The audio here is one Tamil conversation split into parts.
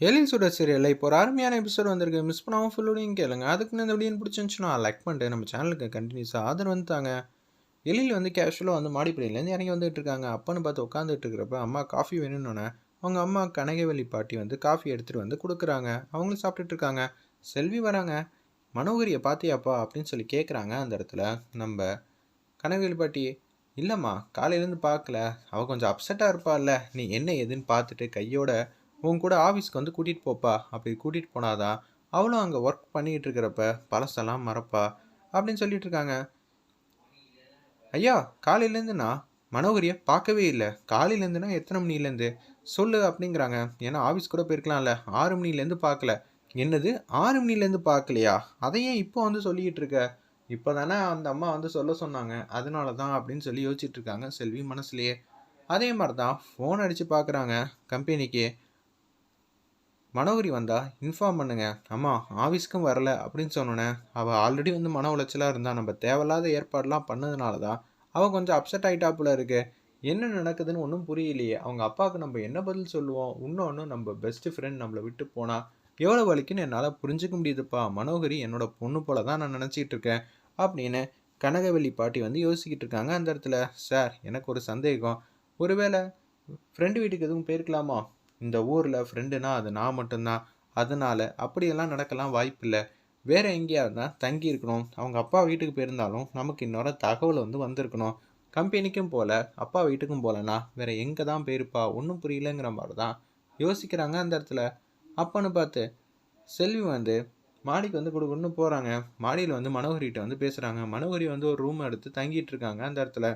எலின் சுடர் சீரியலில் இப்போ ஒரு அருமையான எபிசோட் வந்திருக்கு. மிஸ் பண்ணாமல் ஃபுல்லோடையும் கேளுங்க. அதுக்குன்னு இந்த வீடியோ பிடிச்சிருந்துச்சுன்னா லைக் பண்ணிட்டு நம்ம சேனலுக்கு கண்டினியூஸாக ஆதரவு வந்துட்டாங்க எழில் வந்து கேஷுவலாக வந்து மாடிப்படியிலேருந்து இறங்கி வந்துட்டு இருக்காங்க அப்பன்னு பார்த்து உட்காந்துட்டு இருக்கிறப்ப அம்மா காஃபி வேணும்னோன்னே அவங்க அம்மா கனகவெளி பாட்டி வந்து காஃபி எடுத்துகிட்டு வந்து கொடுக்குறாங்க. அவங்களும் சாப்பிட்டுட்டு இருக்காங்க செல்வி வராங்க. மனோகரியை பார்த்தியாப்பா? அப்படின்னு சொல்லி கேட்குறாங்க அந்த இடத்துல. நம்ம கனகவெளி பாட்டி இல்லைம்மா காலையிலேருந்து பார்க்கல. அவள் கொஞ்சம் அப்செட்டாக இருப்பாள்ல. நீ என்ன ஏதுன்னு பார்த்துட்டு கையோட உன் கூட ஆஃபீஸ்க்கு வந்து கூட்டிகிட்டு போப்பா. அப்படி கூட்டிகிட்டு போனாதான் அவளும் அங்கே ஒர்க் பண்ணிகிட்டு இருக்கிறப்ப பழசெல்லாம் மறப்பா அப்படின்னு சொல்லிட்டு இருக்காங்க ஐயா காலையிலேருந்து நான் மனோகரியை பார்க்கவே இல்லை. காலையிலேருந்துனா எத்தனை மணிலேருந்து சொல்லு அப்படிங்கிறாங்க. ஏன்னா ஆஃபீஸ் கூட போயிருக்கலாம்ல. ஆறு மணிலேருந்து பார்க்கல. என்னது? ஆறு மணிலேருந்து பார்க்கலையா? அதையே இப்போ வந்து சொல்லிக்கிட்டு இருக்க இப்போ தானே அந்த அம்மா வந்து சொல்ல சொன்னாங்க. அதனால தான் அப்படின்னு சொல்லி யோசிச்சுட்டு இருக்காங்க செல்வி மனசுலேயே. அதே மாதிரி தான் ஃபோன் அடித்து பார்க்குறாங்க கம்பெனிக்கு மனோகரி வந்தா இன்ஃபார்ம் பண்ணுங்க. அம்மா ஆஃபீஸ்க்கும் வரல அப்படின்னு சொன்னோன்னே அவள் ஆல்ரெடி வந்து மன உளைச்சலாக இருந்தா நம்ம தேவையில்லாத ஏற்பாடுலாம் பண்ணதுனால தான் அவள் கொஞ்சம் அப்செட் ஆகிட்டாப்புல இருக்கு. என்ன நடக்குதுன்னு ஒன்றும் புரியலையே. அவங்க அப்பாவுக்கு நம்ம என்ன பதில் சொல்லுவோம்? இன்னொன்று நம்ம பெஸ்ட் ஃப்ரெண்ட் நம்மளை விட்டு போனால் எவ்வளோ வலிக்குன்னு என்னால் புரிஞ்சுக்க முடியுதுப்பா. மனோகரி என்னோட பொண்ணு போல தான் நான் நினச்சிக்கிட்டு இருக்கேன் அப்படின்னு கனகவெளி பாட்டி வந்து யோசிக்கிட்டு இருக்காங்க அந்த இடத்துல. சார் எனக்கு ஒரு சந்தேகம். ஒருவேளை ஃப்ரெண்டு வீட்டுக்கு எதுவும் போயிருக்கலாமா? இந்த ஊரில் ஃப்ரெண்டுனா அது நான் மட்டும்தான். அதனால் அப்படியெல்லாம் நடக்கலாம் வாய்ப்பில்லை. வேறு எங்கேயாவது தான் தங்கி இருக்கணும். அவங்க அப்பா வீட்டுக்கு போயிருந்தாலும் நமக்கு இன்னொரு தகவல் வந்து வந்திருக்கணும். கம்பெனிக்கும் போகல அப்பா வீட்டுக்கும் போகலனா வேறு எங்கே தான் போயிருப்பா? ஒன்றும் புரியலங்கிற மாதிரி தான் யோசிக்கிறாங்க அந்த இடத்துல. அப்பன்னு பார்த்து செல்வி வந்து மாடிக்கு வந்து கொடுக்கணும்னு போகிறாங்க மாடியில் வந்து மனோகரிகிட்ட வந்து பேசுகிறாங்க மனோகரி வந்து ஒரு ரூம் எடுத்து தங்கிட்டு இருக்காங்க அந்த இடத்துல.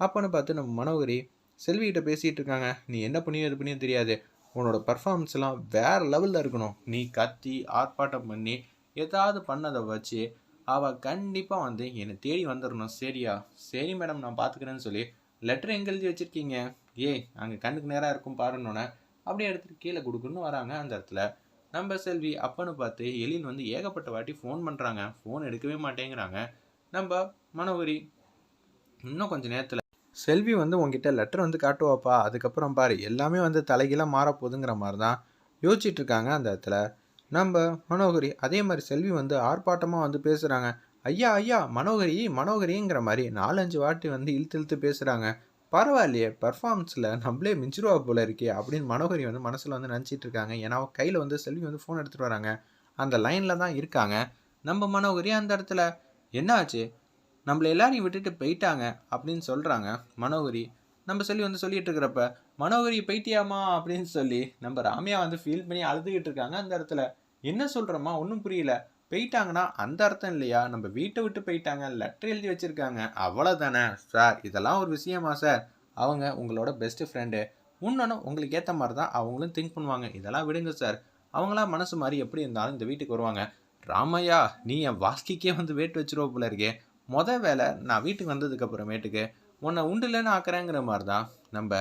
அப்பன்னு பார்த்து நம்ம மனோகரி செல்விகிட்ட பேசிகிட்டு இருக்காங்க. நீ என்ன பண்ணியோ இது பண்ணியோ தெரியாது. உன்னோட பர்ஃபார்மன்ஸ்லாம் வேறு லெவலில் இருக்கணும். நீ கத்தி ஆர்ப்பாட்டம் பண்ணி ஏதாவது பண்ணதை வச்சு அவள் கண்டிப்பாக வந்து என்னை தேடி வந்துடணும் சரியா? சரி மேடம் நான் பார்த்துக்கிறேன்னு சொல்லி லெட்டர் எங்கே எழுதி வச்சுருக்கீங்க? ஏய் அங்கே கண்ணுக்கு நேராக இருக்கும் பாருன்னொன்னே அப்படியே எடுத்துகிட்டு கீழே கொடுக்குன்னு வராங்க. அந்த இடத்துல நம்ம செல்வி அப்பன்னு பார்த்து எலின் வந்து ஏகப்பட்ட வாட்டி ஃபோன் பண்ணுறாங்க ஃபோன் எடுக்கவே மாட்டேங்கிறாங்க. நம்ம மனோகரி இன்னும் கொஞ்சம் நேரத்தில் செல்வி வந்து உங்ககிட்ட லெட்டர் வந்து காட்டுவாப்பா. அதுக்கப்புறம் பாரு எல்லாமே வந்து தலைகீழாக மாறப்போகுதுங்கிற மாதிரி தான் யோசிச்சுட்டு இருக்காங்க அந்த இடத்துல. நம்ம மனோகரி அதே மாதிரி செல்வி வந்து ஆர்ப்பாட்டமாக வந்து பேசுகிறாங்க ஐயா ஐயா மனோகரி மனோகரிங்கிற மாதிரி நாலஞ்சு வாட்டி வந்து இழுத்து இழுத்து பேசுகிறாங்க பரவாயில்லையே பர்ஃபார்மன்ஸில் நம்மளே மிஞ்சிருவா போல இருக்கே அப்படின்னு மனோகரி வந்து மனசில் வந்து நினச்சிட்டு இருக்காங்க ஏன்னா கையில் வந்து செல்வி வந்து ஃபோன் எடுத்துகிட்டு வராங்க. அந்த லைனில் தான் இருக்காங்க. நம்ம மனோகரி அந்த இடத்துல என்ன ஆச்சு நம்மளை எல்லாரையும் விட்டுட்டு போயிட்டாங்க அப்படின்னு சொல்கிறாங்க மனோகரி. நம்ம சொல்லி வந்து சொல்லிட்டு இருக்கிறப்ப மனோகரி போயிட்டியாமா அப்படின்னு சொல்லி நம்ம ராமியா வந்து ஃபீல் பண்ணி அழுதுகிட்டு இருக்காங்க அந்த இடத்துல. என்ன சொல்கிறோமா ஒன்றும் புரியல. போயிட்டாங்கன்னா அந்த அர்த்தம் இல்லையா? நம்ம வீட்டை விட்டு போயிட்டாங்க. லெட்டர் எழுதி வச்சுருக்காங்க. அவ்வளோதானே சார் இதெல்லாம் ஒரு விஷயமா சார். அவங்க உங்களோட பெஸ்ட்டு ஃப்ரெண்டு இன்னொன்று உங்களுக்கு ஏற்ற மாதிரி தான் அவங்களும் திங்க் பண்ணுவாங்க. இதெல்லாம் விடுங்க சார். அவங்களாம் மனசு மாதிரி எப்படி இருந்தாலும் இந்த வீட்டுக்கு வருவாங்க. ராமையா நீ என் வாஸ்கிக்கே வந்து வேட்டு வச்சிருவ போல இருக்கே. மொதல் வேலை நான் வீட்டுக்கு வந்ததுக்கு அப்புறமேட்டுக்கு உன்னை உண்டுலன்னு ஆக்குறேங்கிற மாதிரி தான் நம்ம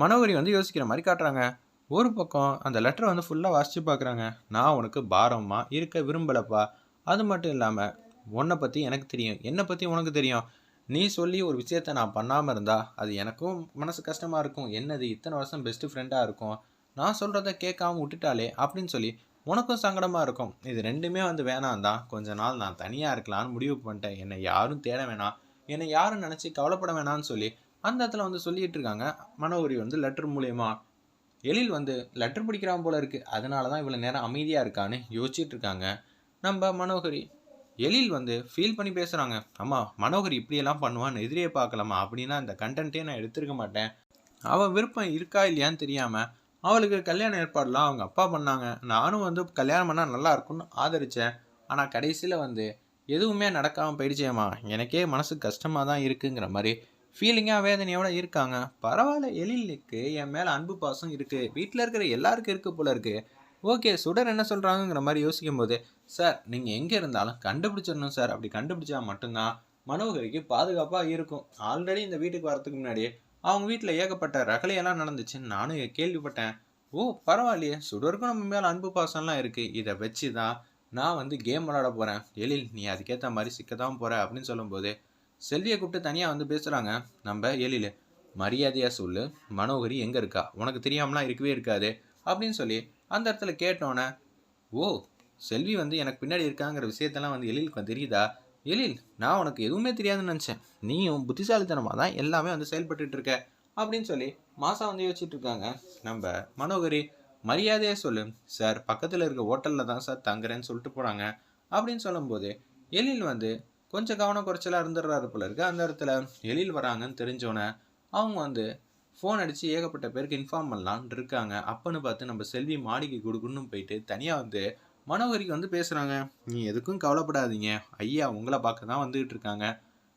மனோகரி வந்து யோசிக்கிற மாதிரி காட்டுறாங்க. ஒரு பக்கம் அந்த லெட்டரை வந்து ஃபுல்லாக வாசித்து பார்க்குறாங்க நான் உனக்கு பாரமாக இருக்க விரும்பலப்பா. அது மட்டும் இல்லாமல் உன்னை பற்றி எனக்கு தெரியும். என்னை பற்றி உனக்கு தெரியும். நீ சொல்லி ஒரு விஷயத்த நான் பண்ணாமல் இருந்தால் அது எனக்கும் மனசு கஷ்டமாக இருக்கும். என்னது இத்தனை வருஷம் பெஸ்ட்டு ஃப்ரெண்டாக இருக்கும். நான் சொல்கிறத கேட்காம விட்டுட்டாலே அப்படின்னு சொல்லி உனக்கும் சங்கடமாக இருக்கும். இது ரெண்டுமே வந்து வேணாம் தான் கொஞ்ச நாள் நான் தனியாக இருக்கலாம்னு முடிவு பண்ணிட்டேன். என்னை யாரும் தேட வேணாம். என்னை யாரும் நினச்சி கவலைப்பட வேணாம்னு சொல்லி அந்த இடத்துல வந்து சொல்லிட்டு இருக்காங்க. மனோகரி வந்து லெட்டர் மூலயமா. எழில் வந்து லெட்டர் பிடிக்கிறான் போல இருக்கு. அதனால தான் இவ்வளோ நேரம் அமைதியாக இருக்கான்னு யோசிச்சுட்டு இருக்காங்க. நம்ம மனோகரி எழில் வந்து ஃபீல் பண்ணி பேசுகிறாங்க அம்மா மனோகரி இப்படியெல்லாம் பண்ணுவான்னு எதிரியே பார்க்கலாமா? அப்படின்னா இந்த கண்டென்ட்டே நான் எடுத்திருக்க மாட்டேன். அவள் விருப்பம் இருக்கா இல்லையான்னு தெரியாமல் அவளுக்கு கல்யாண ஏற்பாடுலாம் அவங்க அப்பா பண்ணாங்க. நானும் வந்து கல்யாணம் பண்ணால் நல்லா இருக்கும்னு ஆதரித்தேன் ஆனால் கடைசியில் வந்து எதுவுமே நடக்காமல் போயிடுச்சேம்மா. எனக்கே மனசு கஷ்டமாக தான் இருக்குங்கிற மாதிரி ஃபீலிங்காக வேதனையோட இருக்காங்க. பரவாயில்ல எழிலுக்கு என் மேலே அன்பு பாசம் இருக்குது வீட்டில் இருக்கிற எல்லாருக்கும் இருக்குது போல இருக்குது ஓகே சுடர் என்ன சொல்கிறாங்கங்கிற மாதிரி யோசிக்கும் போது சார் நீங்கள் எங்கே இருந்தாலும் கண்டுபிடிச்சிடணும் சார். அப்படி கண்டுபிடிச்சா மட்டும்தான் மனோகரிக்கு பாதுகாப்பாக இருக்கும். ஆல்ரெடி இந்த வீட்டுக்கு வரதுக்கு முன்னாடியே அவங்க வீட்டில் ஏகப்பட்ட ரகலையெல்லாம் நடந்துச்சுன்னு நானும் கேள்விப்பட்டேன். ஓ பரவாயில்லையே. சுடருக்கும் நம்ம மேலே அன்பு பாசம்லாம் இருக்குது இதை வச்சு தான் நான் வந்து கேம் விளாட போகிறேன் எழில் நீ அதுக்கேற்ற மாதிரி சிக்க தான் போகிற அப்படின்னு சொல்லும்போது செல்வியை கூப்பிட்டு தனியாக வந்து பேசுகிறாங்க நம்ம எழில் மரியாதையாக சொல்லு. மனோகரி எங்கே இருக்கா? உனக்கு தெரியாமலாம் இருக்கவே இருக்காது அப்படின்னு சொல்லி அந்த இடத்துல கேட்டோன்னே ஓ செல்வி வந்து எனக்கு பின்னாடி இருக்காங்கிற விஷயத்தெல்லாம் வந்து எழிலுக்கு தெரியுதா? எழில் நான் உனக்கு எதுவுமே தெரியாதுன்னு நினச்சேன். நீயும் புத்திசாலித்தனமாக தான் எல்லாமே வந்து செயல்பட்டு இருக்க அப்படின்னு சொல்லி மாசா வந்து யோசிச்சுட்டு இருக்காங்க நம்ம மனோகரி மரியாதையாக சொல்லு. சார் பக்கத்தில் இருக்க ஹோட்டலில் தான் சார் தங்குறேன்னு சொல்லிட்டு போகிறாங்க அப்படின்னு சொல்லும்போது எழில் வந்து கொஞ்சம் கவனம் குறைச்சலாக இருந்துடுறாரு போல இருக்கு. அந்த இடத்துல எழில் வராங்கன்னு தெரிஞ்சோன்னே அவங்க வந்து ஃபோன் அடித்து ஏகப்பட்ட பேருக்கு இன்ஃபார்ம் பண்ணலான்னு இருக்காங்க. அப்பன்னு பார்த்து நம்ம செல்வி மாடிக்கு கொடுக்குன்னு போயிட்டு தனியாக வந்து மனோகரிக்கு வந்து பேசுகிறாங்க நீ எதுக்கும் கவலைப்படாதீங்க. ஐயா உங்களை பார்க்க தான் வந்துகிட்டு இருக்காங்க.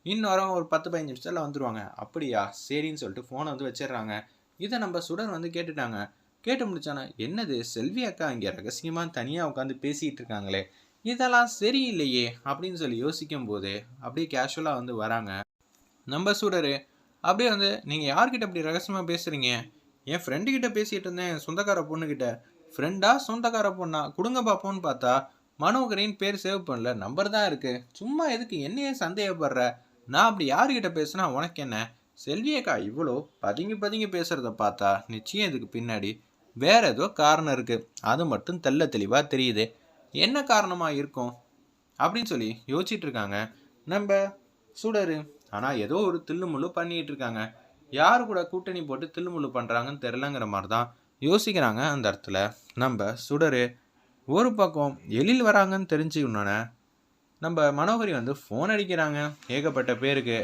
இன்னொரு ஒரு பத்து பதினஞ்சு நிமிஷத்தில் வந்துடுவாங்க அப்படியா? சரின்னு சொல்லிட்டு ஃபோனை வந்து வச்சிடுறாங்க. இதை நம்ம சுடர் வந்து கேட்டுட்டாங்க. கேட்டு முடிச்சானா என்னது? செல்வி அக்கா இங்கே ரகசியமாக தனியாக உட்காந்து பேசிகிட்டு இருக்காங்களே. இதெல்லாம் சரியில்லையே அப்படின்னு சொல்லி யோசிக்கும் போது அப்படியே கேஷுவலாக வந்து வராங்க. நம்ம சுடரு அப்படியே வந்து நீங்கள் யார்கிட்ட அப்படி ரகசியமாக பேசுகிறீங்க என் ஃப்ரெண்டு கிட்ட பேசிகிட்டு இருந்தேன். என் சொந்தக்கார பொண்ணுக்கிட்ட ஃப்ரெண்டா சொந்தக்கார பொண்ணா கொடுங்க பார்ப்போம்னு பார்த்தா மனோகரின் பேர் சேவ் பண்ணல நம்பர் தான் இருக்கு. சும்மா எதுக்கு என்னையே சந்தேகப்படுற? நான் அப்படி யாருக்கிட்ட பேசுனா உனக்கு என்ன? செல்வியக்கா இவ்வளோ பதுங்கி பதுங்கி பேசுறத பார்த்தா நிச்சயம் இதுக்கு பின்னாடி வேற ஏதோ காரணம் இருக்கு. அது மட்டும் தெள்ள தெளிவாக தெரியுது. என்ன காரணமாக இருக்கும்? அப்படின்னு சொல்லி யோசிச்சுட்டு இருக்காங்க. நம்ம சுடரு. ஆனால் ஏதோ ஒரு தில்லுமுள்ளு பண்ணிட்டு இருக்காங்க. யார் கூட கூட்டணி போட்டு தில்லுமுள்ளு பண்ணுறாங்கன்னு தெரிலங்கிற மாதிரி தான் யோசிக்கிறாங்க அந்த இடத்துல நம்ம சுடரு ஒரு பக்கம் எழில் வராங்கன்னு தெரிஞ்சுக்கணுன்னே நம்ம மனோகரி வந்து ஃபோன் அடிக்கிறாங்க. ஏகப்பட்ட பேருக்கு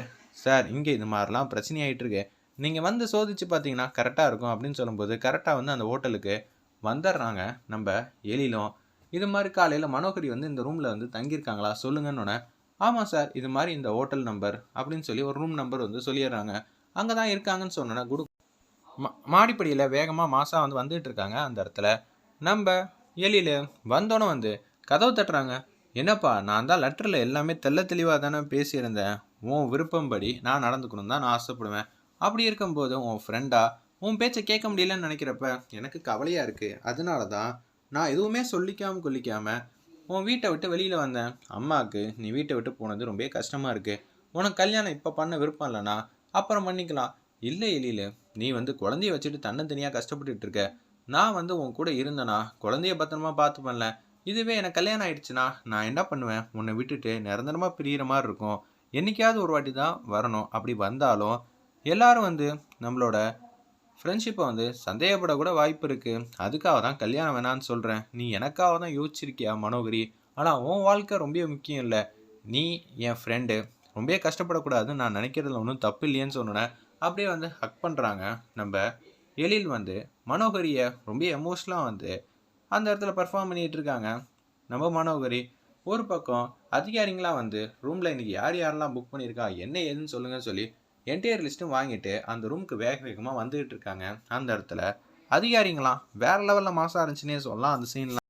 சார் இங்கே இது மாதிரிலாம் பிரச்சனை ஆகிட்டு இருக்கு நீங்கள் வந்து சோதிச்சு பார்த்தீங்கன்னா கரெக்டாக இருக்கும் அப்படின்னு சொல்லும்போது கரெக்டாக வந்து அந்த ஹோட்டலுக்கு வந்துடுறாங்க நம்ம எழிலும். இது மாதிரி காலையில் மனோகரி வந்து இந்த ரூமில் வந்து தங்கியிருக்காங்களா? சொல்லுங்கன்னு ஆமாம் சார் இது மாதிரி இந்த ஹோட்டல் நம்பர் அப்படின்னு சொல்லி ஒரு ரூம் நம்பர் வந்து சொல்லிடுறாங்க. அங்கே தான் இருக்காங்கன்னு சொன்னோன்னா குடு மா மாடிப்படியில் வேகமாக மாசா வந்து வந்துட்டு இருக்காங்க அந்த இடத்துல. நம்ம எலியில் வந்தோன்னே வந்து கதவு தட்டுறாங்க. என்னப்பா நான் தான் லெட்டரில் எல்லாமே தெள்ள தெளிவாக தானே பேசியிருந்தேன். உன் விருப்பம்படி நான் நடந்துக்கணும் தான் நான் ஆசைப்படுவேன். அப்படி இருக்கும்போது உன் ஃப்ரெண்டா உன் பேச்சை கேட்க முடியலன்னு நினைக்கிறப்ப எனக்கு கவலையாக இருக்குது அதனால தான் நான் எதுவுமே சொல்லிக்காமல் குளிக்காமல் உன் வீட்டை விட்டு வெளியில் வந்தேன். அம்மாவுக்கு நீ வீட்டை விட்டு போனது ரொம்ப கஷ்டமாக இருக்குது உனக்கு கல்யாணம் இப்போ பண்ண விருப்பம் இல்லைனா அப்புறம் பண்ணிக்கலாம். இல்லை எழில நீ வந்து குழந்தைய வச்சுட்டு தன்னந்தனியாக கஷ்டப்பட்டுட்டு இருக்க நான் வந்து உன் கூட இருந்தேனா குழந்தைய பத்திரமா பார்த்து பண்ணல இதுவே எனக்கு கல்யாணம் ஆயிடுச்சுன்னா நான் என்ன பண்ணுவேன்? உன்னை விட்டுட்டு நிரந்தரமாக பிரியிற மாதிரி இருக்கும். என்னைக்காவது ஒரு வாட்டி தான் வரணும். அப்படி வந்தாலும் எல்லாரும் வந்து நம்மளோட ஃப்ரெண்ட்ஷிப்பை வந்து சந்தேகப்படக்கூட வாய்ப்பு இருக்குது அதுக்காக தான் கல்யாணம் வேணான்னு சொல்கிறேன் நீ எனக்காக தான் யோசிச்சிருக்கியா மனோகரி? ஆனால் உன் வாழ்க்கை ரொம்ப முக்கியம் இல்லை. நீ என் ஃப்ரெண்டு ரொம்ப கஷ்டப்படக்கூடாதுன்னு நான் நினைக்கிறதுல ஒன்றும் தப்பு இல்லையேன்னு சொன்னேன். அப்படியே வந்து ஹக் பண்ணுறாங்க நம்ம எழில் வந்து மனோகரியை ரொம்ப எமோஷ்னலாக வந்து அந்த இடத்துல பர்ஃபார்ம் பண்ணிகிட்டு இருக்காங்க. நம்ம மனோகரி ஒரு பக்கம் அதிகாரிங்களாம் வந்து ரூமில் இன்றைக்கி யார் யாரெல்லாம் புக் பண்ணியிருக்கா என்ன ஏதுன்னு சொல்லுங்கன்னு சொல்லி என்டையர் லிஸ்ட்டும் வாங்கிட்டு அந்த ரூமுக்கு வேக வேகமாக வந்துகிட்டு இருக்காங்க. அந்த இடத்துல அதிகாரிங்களாம் வேறு லெவலில் மாசம் இருந்துச்சுன்னே சொல்லலாம் அந்த சீன்லாம்